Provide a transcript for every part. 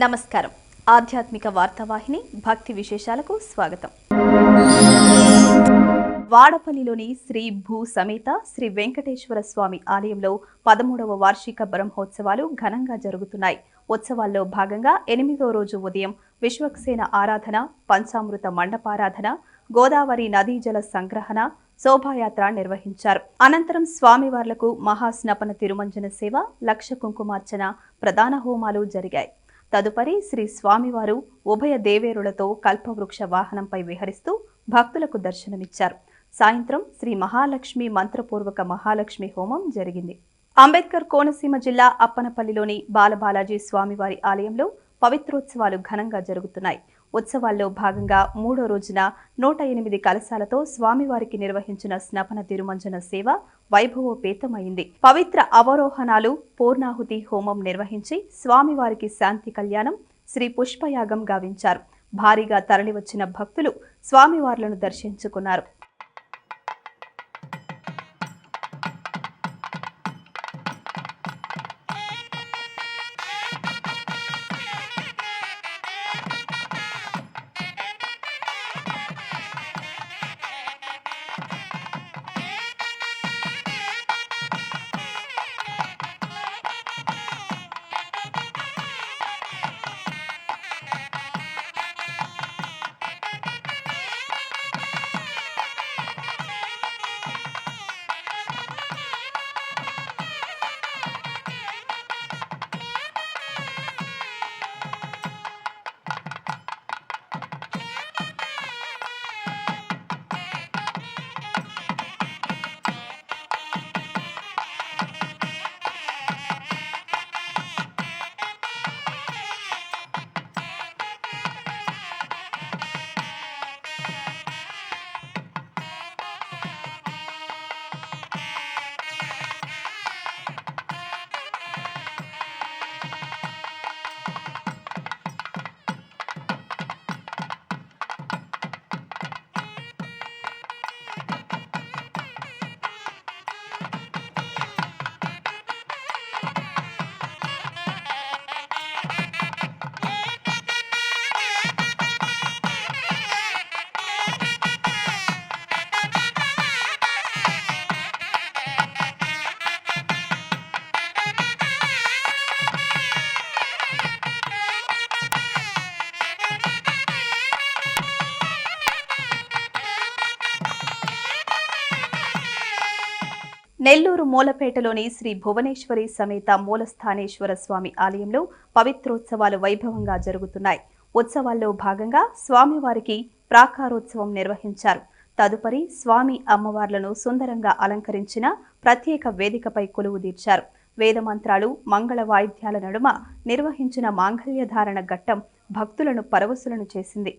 నమస్కారం. ఆధ్యాత్మిక వార్తావాహిని భక్తి విశేషాలకు స్వాగతం. వాడపల్లిలోని శ్రీ భూ సమేత శ్రీ వెంకటేశ్వర స్వామి ఆలయంలో పదమూడవ వార్షిక బ్రహ్మోత్సవాలు ఘనంగా జరుగుతున్నాయి. ఉత్సవాల్లో భాగంగా ఎనిమిదో రోజు ఉదయం విశ్వక్సేన ఆరాధన పంచామృత మండపారాధన గోదావరి నదీ జల సంగ్రహణ శోభాయాత్ర నిర్వహించారు. అనంతరం స్వామివార్లకు మహాస్నపన తిరుమంజన సేవ లక్ష కుంకుమార్చన ప్రధాన హోమాలు జరిగాయి. తదుపరి శ్రీ స్వామివారు ఉభయ దేవేరులతో కల్పవృక్ష వాహనంపై విహరిస్తూ భక్తులకు దర్శనమిచ్చారు. సాయంత్రం శ్రీ మహాలక్ష్మి మంత్రపూర్వక మహాలక్ష్మి హోమం జరిగింది. అంబేద్కర్ కోనసీమ జిల్లా అప్పనపల్లిలోని బాలబాలాజీ స్వామివారి ఆలయంలో పవిత్రోత్సవాలు ఘనంగా జరుగుతున్నాయి. ఉత్సవాల్లో భాగంగా మూడో రోజున నూట ఎనిమిది కలశాలతో స్వామివారికి నిర్వహించిన స్నపన తిరుమంజన సేవ వైభవోపేతమైంది. పవిత్ర అవరోహణాలు పూర్ణాహుతి హోమం నిర్వహించి స్వామివారికి శాంతి కళ్యాణం శ్రీ పుష్పయాగం గావించారు. భారీగా తరలివచ్చిన భక్తులు స్వామివార్లను దర్శించుకున్నారు. మూలపేటలోని శ్రీ భువనేశ్వరి సమేత మూలస్థానేశ్వర స్వామి ఆలయంలో పవిత్రోత్సవాలు వైభవంగా జరుగుతున్నాయి. ఉత్సవాల్లో భాగంగా స్వామివారికి ప్రాకారోత్సవం నిర్వహించారు. తదుపరి స్వామి అమ్మవార్లను సుందరంగా అలంకరించిన ప్రత్యేక వేదికపై కొలువు తీర్చారు. వేదమంత్రాలు మంగళ వాయిద్యాల నడుమ నిర్వహించిన మాంగళ్యధారణ ఘట్టం భక్తులను పరవశులను చేసింది.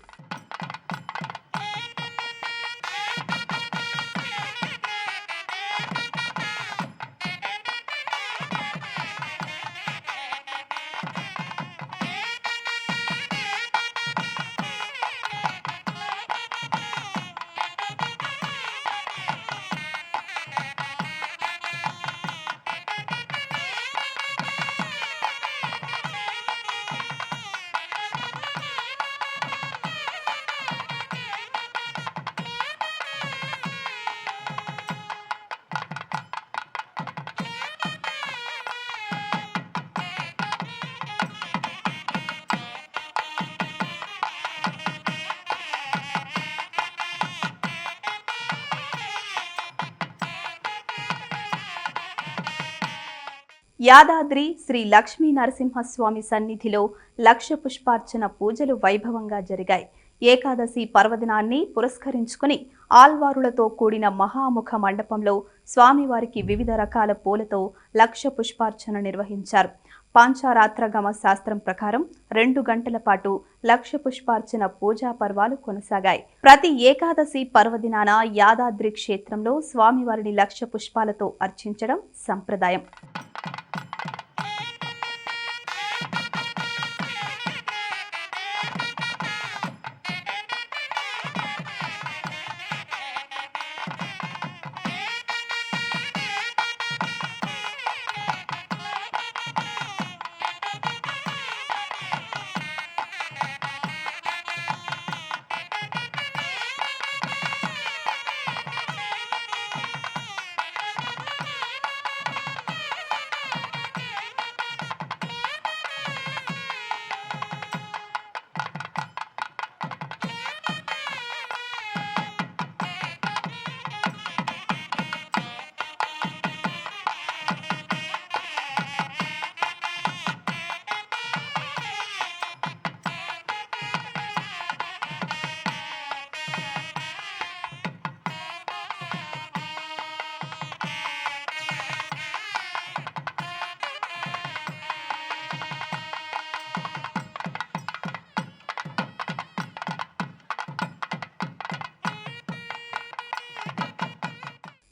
యాదాద్రి శ్రీ లక్ష్మీ నరసింహస్వామి సన్నిధిలో లక్ష పుష్పార్చన పూజలు వైభవంగా జరిగాయి. ఏకాదశి పర్వదినాన్ని పురస్కరించుకుని ఆల్వారులతో కూడిన మహాముఖ మండపంలో స్వామివారికి వివిధ రకాల పూలతో లక్ష పుష్పార్చన నిర్వహించారు. పాంచారాత్రగమ శాస్త్రం ప్రకారం రెండు గంటల పాటు లక్ష పుష్పార్చన పూజా పర్వాలు కొనసాగాయి. ప్రతి ఏకాదశి పర్వదినాన యాదాద్రి క్షేత్రంలో స్వామివారిని లక్ష పుష్పాలతో అర్చించడం సంప్రదాయం.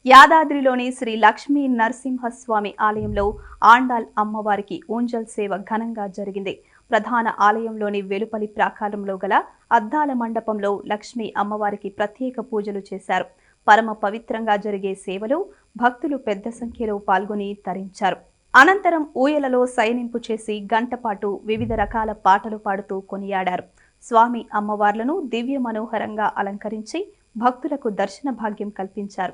యాదాద్రిలోని శ్రీ లక్ష్మీ నరసింహస్వామి ఆలయంలో ఆండాల్ అమ్మవారికి ఊంజల్ సేవ ఘనంగా జరిగింది. ప్రధాన ఆలయంలోని వెలుపలి ప్రాకారంలో గల అద్దాల మండపంలో లక్ష్మీ అమ్మవారికి ప్రత్యేక పూజలు చేశారు. పరమ పవిత్రంగా జరిగే సేవలో భక్తులు పెద్ద సంఖ్యలో పాల్గొని తరించారు. అనంతరం ఊయలలో సైనింపు చేసి గంటపాటు వివిధ రకాల పాటలు పాడుతూ కొనియాడారు. స్వామి అమ్మవార్లను దివ్య మనోహరంగా అలంకరించి భక్తులకు దర్శన భాగ్యం కల్పించారు.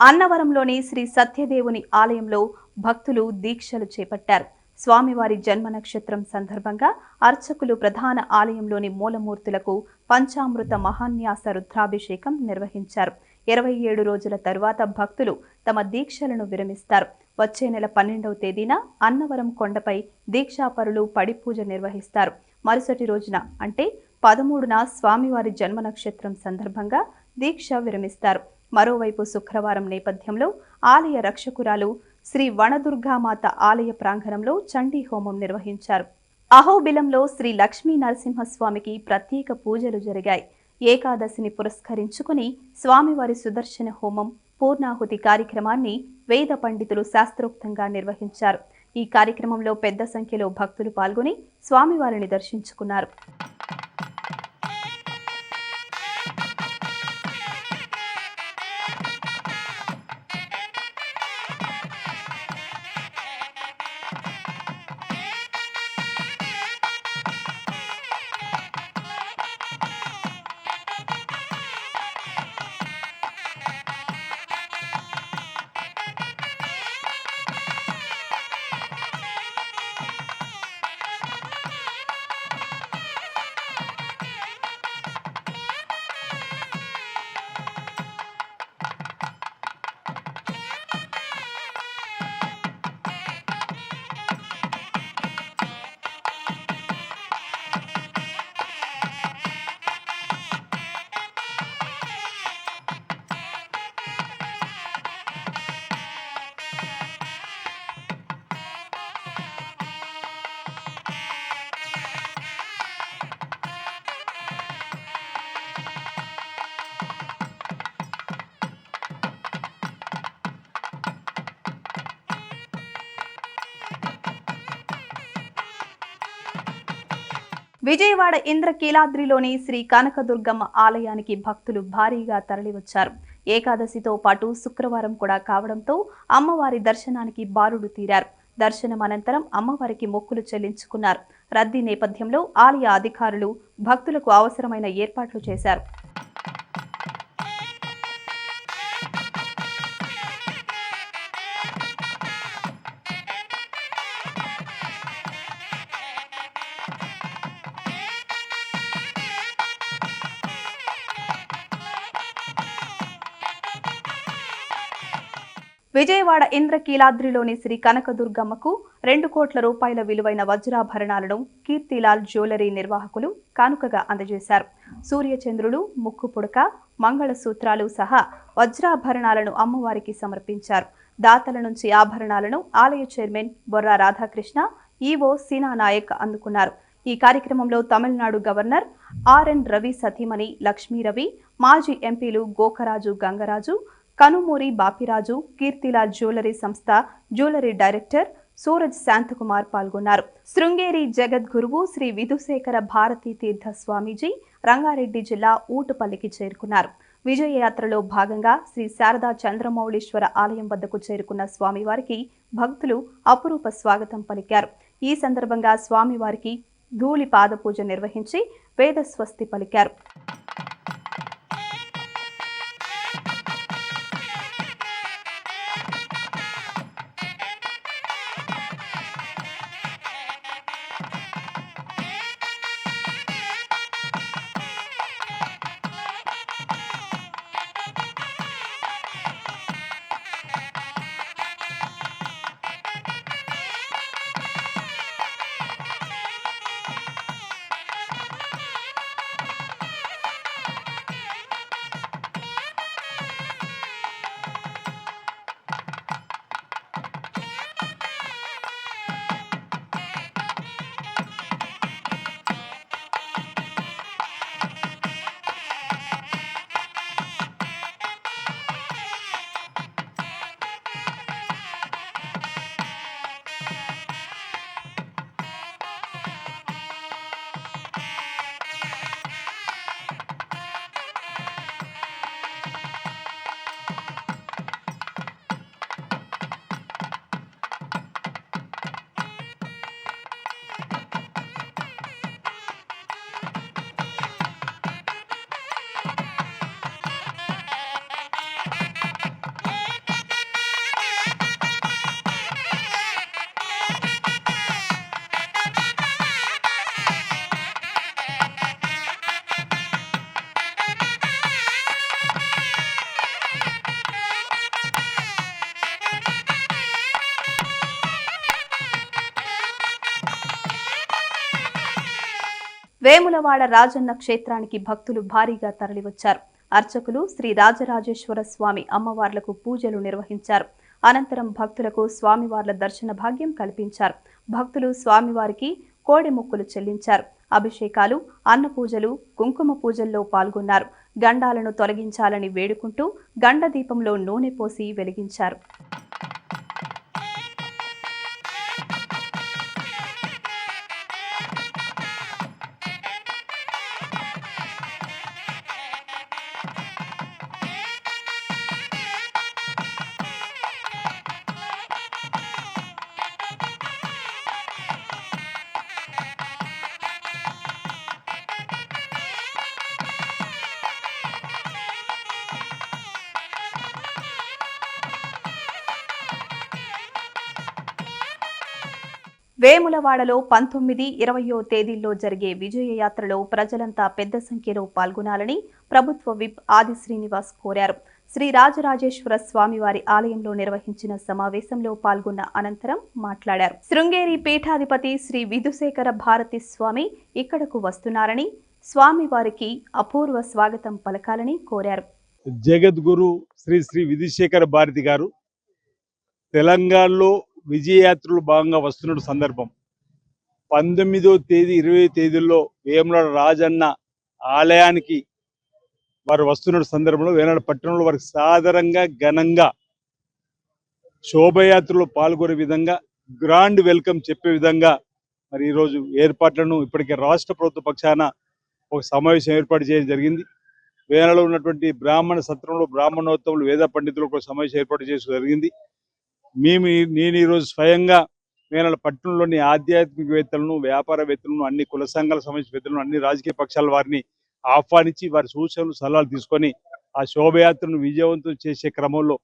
అన్నవరంలోని శ్రీ సత్యదేవుని ఆలయంలో భక్తులు దీక్షలు చేపట్టారు. స్వామివారి జన్మ నక్షత్రం సందర్భంగా అర్చకులు ప్రధాన ఆలయంలోని మూలమూర్తులకు పంచామృత మహాన్యాస రుద్రాభిషేకం నిర్వహించారు. ఇరవై ఏడు రోజుల తరువాత భక్తులు తమ దీక్షలను విరమిస్తారు. వచ్చే నెల పన్నెండవ తేదీన అన్నవరం కొండపై దీక్షాపరులు పడిపూజ నిర్వహిస్తారు. మరుసటి రోజున అంటే పదమూడున స్వామివారి జన్మ నక్షత్రం సందర్భంగా దీక్ష విరమిస్తారు. మరోవైపు శుక్రవారం నేపథ్యంలో ఆలయ రక్షకురాలు శ్రీ వనదుర్గామాత ఆలయ ప్రాంగణంలో చండీ హోమం నిర్వహించారు. అహోబిలంలో శ్రీ లక్ష్మీ నరసింహస్వామికి ప్రత్యేక పూజలు జరిగాయి. ఏకాదశిని పురస్కరించుకుని స్వామివారి సుదర్శన హోమం పూర్ణాహుతి కార్యక్రమాన్ని వేద పండితులు శాస్త్రోక్తంగా నిర్వహించారు. ఈ కార్యక్రమంలో పెద్ద సంఖ్యలో భక్తులు పాల్గొని స్వామివారిని దర్శించుకున్నారు. విజయవాడ ఇంద్రకీలాద్రిలోని శ్రీ కనకదుర్గమ్మ ఆలయానికి భక్తులు భారీగా తరలివచ్చారు. ఏకాదశితో పాటు శుక్రవారం కూడా కావడంతో అమ్మవారి దర్శనానికి బారుడు తీరారు. దర్శనం అనంతరం అమ్మవారికి మొక్కులు చెల్లించుకున్నారు. రద్దీ నేపథ్యంలో ఆలయ అధికారులు భక్తులకు అవసరమైన ఏర్పాట్లు చేశారు. విజయవాడ ఇంద్రకీలాద్రిలోని శ్రీ కనకదుర్గమ్మకు రెండు కోట్ల రూపాయల విలువైన వజ్రాభరణాలను కీర్తిలాల్ జ్యువెలరీ నిర్వాహకులు కానుకగా అందజేశారు. సూర్యచంద్రులు ముక్కు పుడక మంగళసూత్రాలు సహా వజ్రాభరణాలను అమ్మవారికి సమర్పించారు. దాతల నుంచి ఆభరణాలను ఆలయ చైర్మన్ బొర్రా రాధాకృష్ణ ఈవో సీనా నాయక్ అందుకున్నారు. ఈ కార్యక్రమంలో తమిళనాడు గవర్నర్ ఆర్ఎన్ రవి సతీమణి లక్ష్మీ రవి మాజీ ఎంపీలు గోకరాజు గంగరాజు కనుమూరి బాపిరాజు కీర్తిలాల్ జ్యువెలరీ సంస్థ జ్యువెలరీ డైరెక్టర్ సూరజ్ శాంతకుమార్ పాల్గొన్నారు. శృంగేరి జగద్గురువు శ్రీ విధుశేఖర భారతీ తీర్థ స్వామీజీ రంగారెడ్డి జిల్లా ఊటుపల్లికి చేరుకున్నారు. విజయయాత్రలో భాగంగా శ్రీ శారదా చంద్రమౌళీశ్వర ఆలయం వద్దకు చేరుకున్న స్వామివారికి భక్తులు అపురూప స్వాగతం పలికారు. ఈ సందర్భంగా స్వామివారికి ధూళి పాదపూజ నిర్వహించి వేదస్వస్తి పలికారు. వేములవాడ రాజన్న క్షేత్రానికి భక్తులు భారీగా తరలివచ్చారు. అర్చకులు శ్రీ రాజరాజేశ్వర స్వామి అమ్మవార్లకు పూజలు నిర్వహించారు. అనంతరం భక్తులకు స్వామివార్ల దర్శన భాగ్యం కల్పించారు. భక్తులు స్వామివారికి కోడి మొక్కులు చెల్లించారు. అభిషేకాలు అన్న పూజలు కుంకుమ పూజల్లో పాల్గొన్నారు. గండాలను తొలగించాలని వేడుకుంటూ గండ దీపంలో నూనె పోసి వెలిగించారు. వేములవాడలో పంతొమ్మిది ఇరవయో తేదీల్లో జరిగే విజయ యాత్రలో ప్రజలంతా పెద్ద సంఖ్యలో పాల్గొనాలని ప్రభుత్వ విప్ ఆది శ్రీనివాస్ కోరారు. శ్రీ రాజరాజేశ్వర స్వామివారి ఆలయంలో నిర్వహించిన సమావేశంలో పాల్గొన్న అనంతరం మాట్లాడారు. శృంగేరి పీఠాధిపతి శ్రీ విధుశేఖర భారతి స్వామి ఇక్కడకు వస్తున్నారని స్వామివారికి అపూర్వ స్వాగతం పలకాలని కోరారు. జగద్గురు శ్రీ శ్రీ విధుశేఖర భారతి గారు తెలంగాణలో విజయయాత్రలు భాగంగా వస్తున్న సందర్భం. పంతొమ్మిదో తేదీ ఇరవై తేదీల్లో వేములాడ రాజన్న ఆలయానికి వారు వస్తున్న సందర్భంలో వేనాడు పట్టణంలో వారికి సాధారణంగా ఘనంగా శోభయాత్రలో పాల్గొనే విధంగా గ్రాండ్ వెల్కమ్ చెప్పే విధంగా మరి ఈరోజు ఏర్పాట్లను ఇప్పటికే రాష్ట్ర ప్రభుత్వ పక్షాన ఒక సమావేశం ఏర్పాటు చేయడం జరిగింది. వేనలో ఉన్నటువంటి బ్రాహ్మణ సత్రంలో బ్రాహ్మణోత్తములు వేద పండితులు ఒక సమావేశం ఏర్పాటు చేయడం జరిగింది. మేము ఈ- నేను ఈరోజు స్వయంగా మేనల పట్టణంలోని ఆధ్యాత్మికవేత్తలను వ్యాపారవేత్తలను అన్ని కుల సంఘాల సంబంధించిన అన్ని రాజకీయ పక్షాల వారిని ఆహ్వానించి వారి సూచనలు సలహాలు తీసుకొని ఆ శోభయాత్రను విజయవంతం చేసే క్రమంలో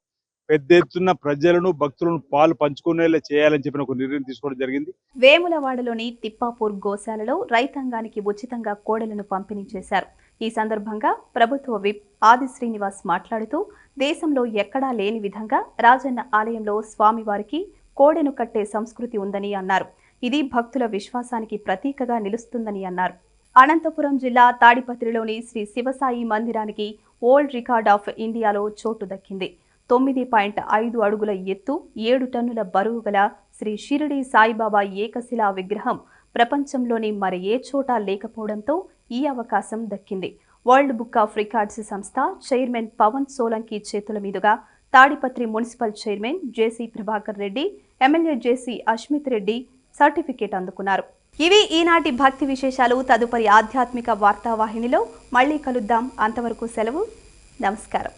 పెద్ద ఎత్తున ప్రజలను భక్తులను పాలు పంచుకునేలా చేయాలని చెప్పిన ఒక నిర్ణయం తీసుకోవడం జరిగింది. వేములవాడలోని తిప్పాపూర్ గోశాలలో రైతాంగానికి ఉచితంగా కోడలను పంపిణీ చేశారు. ఈ సందర్భంగా ప్రభుత్వ విప్ ఆది శ్రీనివాస్ మాట్లాడుతూ దేశంలో ఎక్కడా లేని విధంగా రాజన్న ఆలయంలో స్వామివారికి కోడెను కట్టే సంస్కృతి ఉందని అన్నారు. ఇది భక్తుల విశ్వాసానికి ప్రతీకగా నిలుస్తుందని అన్నారు. అనంతపురం జిల్లా తాడిపత్రిలోని శ్రీ శివసాయి మందిరానికి ఓల్డ్ రికార్డ్ ఆఫ్ ఇండియాలో చోటు దక్కింది. తొమ్మిది పాయింట్ ఐదు అడుగుల ఎత్తు ఏడు టన్నుల బరువు గల శ్రీ షిరిడి సాయిబాబా ఏకశిలా విగ్రహం ప్రపంచంలోని మరే ఏ చోట లేకపోవడంతో ఈ అవకాశం దక్కింది. వరల్డ్ బుక్ ఆఫ్ రికార్డ్స్ సంస్థ చైర్మన్ పవన్ సోలంకి చేతుల మీదుగా Tadipatri municipal chairman J C Prabhakar Reddy MLA J C Ashmit Reddy certificate అందుకున్నారు. ఇవి ఈనాటి భక్తి విశేషాలు. తదుపరి ఆధ్యాత్మిక వార్తావాహినిలో మళ్ళీ కలుద్దాం. అంతవరకు సెలవు. నమస్కారం.